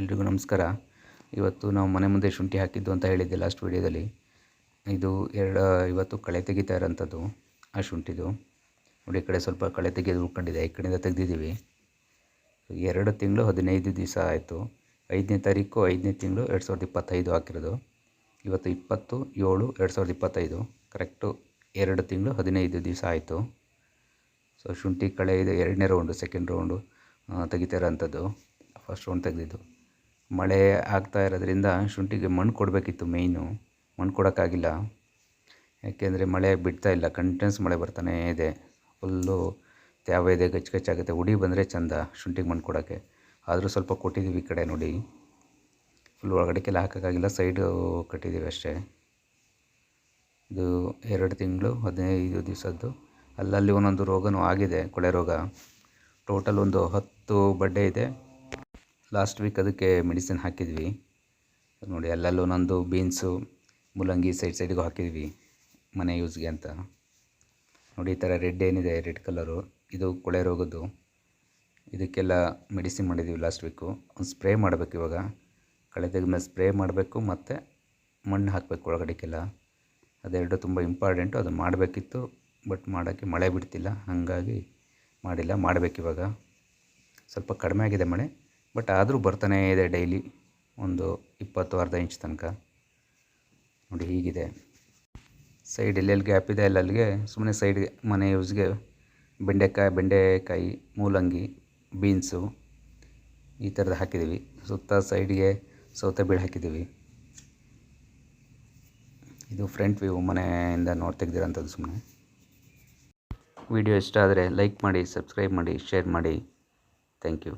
ಎಲ್ರಿಗೂ ನಮಸ್ಕಾರ. ಇವತ್ತು ನಾವು ಮನೆ ಮುಂದೆ ಶುಂಠಿ ಹಾಕಿದ್ದು ಅಂತ ಹೇಳಿದ್ದೆ ಲಾಸ್ಟ್ ವೀಡಿಯೋದಲ್ಲಿ ಇದು ಎರಡು ಇವತ್ತು ಕಳೆ ತೆಗಿತಾ ಇರೋಂಥದ್ದು, ಆ ಶುಂಠಿದು. ನೋಡಿ, ಈ ಕಡೆ ಸ್ವಲ್ಪ ಕಳೆ ತೆಗೆದು ಉಳ್ಕೊಂಡಿದೆ ಈ ಕಡೆಯಿಂದ ತೆಗೆದಿದ್ದೀವಿ. ಎರಡು ತಿಂಗಳು ಹದಿನೈದು ದಿವಸ ಆಯಿತು. ಐದನೇ ತಾರೀಕು, ಐದನೇ ತಿಂಗಳು ಎರಡು ಸಾವಿರದ ಇಪ್ಪತ್ತೈದು ಹಾಕಿರೋದು. ಇವತ್ತು ಇಪ್ಪತ್ತು, ಏಳು, ಎರಡು ಸಾವಿರದ ಇಪ್ಪತ್ತೈದು. ಕರೆಕ್ಟು ಎರಡು ತಿಂಗಳು ಹದಿನೈದು ದಿವಸ ಆಯಿತು. ಸೊ ಶುಂಠಿ ಕಳೆ ಇದು, ಎರಡನೇ ರೌಂಡು ಸೆಕೆಂಡ್ ರೌಂಡು ತೆಗಿತಾ ಇರೋಂಥದ್ದು. First round ತೆಗೆದಿದ್ದು. ಮಳೆ ಆಗ್ತಾ ಇರೋದ್ರಿಂದ ಶುಂಠಿಗೆ ಮಣ್ಣು ಕೊಡಬೇಕಿತ್ತು ಮೇಯ್ನು ಮಣ್ಣು ಕೊಡೋಕ್ಕಾಗಿಲ್ಲ. ಯಾಕೆಂದರೆ ಮಳೆ ಬಿಡ್ತಾ ಇಲ್ಲ ಕಂಟಿನ್ಯೂಸ್ ಮಳೆ ಬರ್ತಾನೇ ಇದೆ. ಫುಲ್ಲು ತ್ಯಾವ ಇದೆ ಗಚ್ಚ ಗಚ್ಚಾಗುತ್ತೆ ಉಡಿ ಬಂದರೆ ಚೆಂದ ಶುಂಠಿಗೆ ಮಣ್ಣು ಕೊಡೋಕ್ಕೆ. ಆದರೂ ಸ್ವಲ್ಪ ಕೊಟ್ಟಿದ್ದೀವಿ ಈ ಕಡೆ ನೋಡಿ. ಫುಲ್ ಒಳಗಡೆಗೆಲ್ಲ ಹಾಕೋಕ್ಕಾಗಿಲ್ಲ ಸೈಡು ಕಟ್ಟಿದ್ದೀವಿ ಅಷ್ಟೇ. ಇದು ಎರಡು ತಿಂಗಳು, ಹದಿನೈದು ದಿವಸದ್ದು. ಅಲ್ಲಲ್ಲಿ ಒಂದೊಂದು ರೋಗವೂ ಆಗಿದೆ, ಕೊಳೆ ರೋಗ. ಟೋಟಲ್ ಒಂದು ಹತ್ತು ಬಡ್ಡೆ ಇದೆ. ಲಾಸ್ಟ್ ವೀಕ್ ಅದಕ್ಕೆ ಮೆಡಿಸಿನ್ ಹಾಕಿದ್ವಿ. ನೋಡಿ, ಅಲ್ಲಲ್ಲೂ ನಂದು ಬೀನ್ಸು ಮೂಲಂಗಿ ಸೈಡ್ ಸೈಡಿಗೂ ಹಾಕಿದ್ವಿ ಮನೆ ಯೂಸ್ಗೆ ಅಂತ. ನೋಡಿ, ಈ ಥರ ರೆಡ್ ಏನಿದೆ ರೆಡ್ ಕಲರು ಇದು ಕೊಳೆ ರೋಗದ್ದು. ಇದಕ್ಕೆಲ್ಲ ಮೆಡಿಸಿನ್ ಮಾಡಿದ್ದೀವಿ ಲಾಸ್ಟ್ ವೀಕು ಒಂದು ಸ್ಪ್ರೇ ಮಾಡಬೇಕು ಇವಾಗ. ಕಳೆ ತೆಗೆದ್ಮೇಲೆ ಸ್ಪ್ರೇ ಮಾಡಬೇಕು ಮತ್ತು ಮಣ್ಣು ಹಾಕಬೇಕು ಒಳಗಡೆಗೆಲ್ಲ. ಅದೆರಡು ತುಂಬ ಇಂಪಾರ್ಟೆಂಟು ಅದು ಮಾಡಬೇಕಿತ್ತು ಬಟ್ ಮಾಡೋಕ್ಕೆ ಮಳೆ ಬಿಡ್ತಿಲ್ಲ. ಹಾಗಾಗಿ ಮಾಡಿಲ್ಲ ಮಾಡಬೇಕಿವಾಗ ಸ್ವಲ್ಪ ಕಡಿಮೆ ಆಗಿದೆ ಮಳೆ. ಬಟ್ ಆದರೂ ಬರ್ತಾನೇ ಇದೆ ಡೈಲಿ ಒಂದು ಇಪ್ಪತ್ತು ಅರ್ಧ ಇಂಚ್ ತನಕ. ನೋಡಿ ಹೀಗಿದೆ. ಸೈಡ್ ಎಲ್ಲೆಲ್ಲಿ ಗ್ಯಾಪ್ ಇದೆ ಅಲ್ಲಲ್ಲಿಗೆ ಸುಮ್ಮನೆ ಸೈಡ್ಗೆ ಮನೆ ಯೂಸ್ಗೆ ಬೆಂಡೆಕಾಯಿ ಬೆಂಡೆಕಾಯಿ, ಮೂಲಂಗಿ ಬೀನ್ಸು ಈ ಥರದ ಹಾಕಿದ್ದೀವಿ ಸುತ್ತ ಸೈಡ್ಗೆ ಸೌತೆ ಬೀಳು ಹಾಕಿದ್ದೀವಿ ಇದು ಫ್ರಂಟ್ ವ್ಯೂ ಮನೆಯಿಂದ ನೋಡಿ ತೆಗೆದಿರೋಂಥದ್ದು ಸುಮ್ಮನೆ ವಿಡಿಯೋ ಇಷ್ಟ ಆದರೆ ಲೈಕ್ ಮಾಡಿ ಸಬ್ಸ್ಕ್ರೈಬ್ ಮಾಡಿ ಶೇರ್ ಮಾಡಿ. Thank you